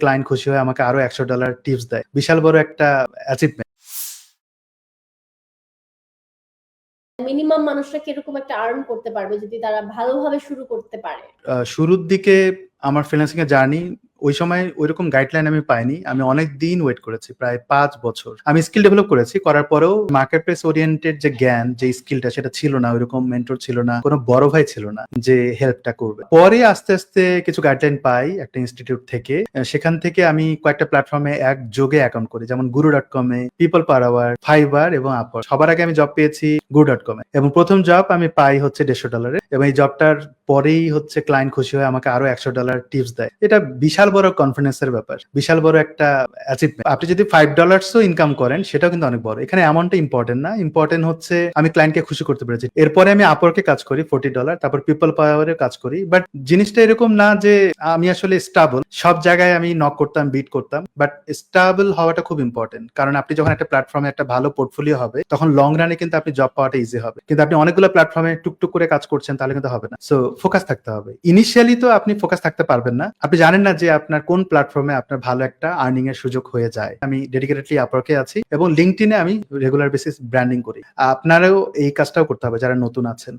Client খুশি হয়ে আমাকে আরও একশো ডলার টিপস দেয়। বিশাল বড় একটা অ্যাচিভমেন্ট মিনিমাম মানুষরা কীরকম একটা আর্ন করতে পারবে যদি তারা ভালোভাবে শুরু করতে পারে? শুরুর দিকে আমার ফ্রিল্যান্সিং এর জার্নি ওই সময় ওইরকম গাইডলাইন আমি পাইনি। আমি অনেক দিন ওয়েট করেছি, প্রায় পাঁচ বছর। আমি স্কিল ডেভেলপ করেছি, করার পরেও মার্কেট প্লেস ওরিয়েন্টেড যে জ্ঞান, যে স্কিলটা সেটা ছিল না, ওইরকম মেন্টর ছিল না, কোনো বড় ভাই ছিল না যে হেল্পটা করবে। পরে আস্তে আস্তে কিছু গাইডলাইন পাই একটা ইনস্টিটিউট থেকে। সেখান থেকে আমি কয়েকটা প্ল্যাটফর্মে এক যোগে অ্যাকাউন্ট করি, যেমন গুরু ডট কমে পিপল পার আওয়ার ফাইবার এবং আপর সবার আগে আমি জব পেয়েছি গুরু ডট কমে এবং প্রথম জব আমি পাই হচ্ছে দেড়শো ডলারে এবং এই জবটার পরেই হচ্ছে ক্লায়েন্ট খুশি হয়ে আমাকে আরও একশো ডলার টিপস দেয়। এটা বিশাল বড় কনফিডেন্সের ব্যাপার। বিশাল বড় একটা অ্যাচিভমেন্ট আপনি যদি ফাইভ ডলার্সও ইনকাম করেন, সেটাও কিন্তু অনেক বড়। এখানে অ্যামাউন্টটা ইম্পর্টেন্ট না। ইম্পর্টেন্ট হচ্ছে আমি ক্লায়েন্টকে খুশি করতে পেরেছি। এরপরে আমি আপরকে কাজ করি ফোর্টি ডলার তারপর পিপল পাওয়ারে কাজ করি। বাট জিনিসটা এরকম না যে আমি আসলে স্টাবল সব জায়গায় আমি নক করতাম বিট করতাম। বাট স্টাবল হওয়াটা খুব ইম্পর্টেন্ট কারণ আপনি যখন একটা প্ল্যাটফর্মে একটা ভালো পোর্টফোলিও হবে, তখন লং রানে কিন্তু আপনি জব পাওয়াটা ইজি হবে। কিন্তু আপনি অনেকগুলো প্ল্যাটফর্মে টুকটুক করে কাজ করছেন তাহলে কিন্তু হবে না। সো ফোকাস থাকতে হবে। ইনিশিয়ালি তো আপনি ফোকাস থাকতে পারবেন না। আপনি জানেন না যে আপনার কোন প্ল্যাটফর্মে আপনার ভালো একটা আর্নিং এর সুযোগ হয়ে যায়। আমি ডেডিকেটেডলি আপরকে আছি এবং লিঙ্কটিনে আমি রেগুলার বেসিস ব্র্যান্ডিং করি। আপনারও এই কাজটাও করতে হবে যারা নতুন আছেন।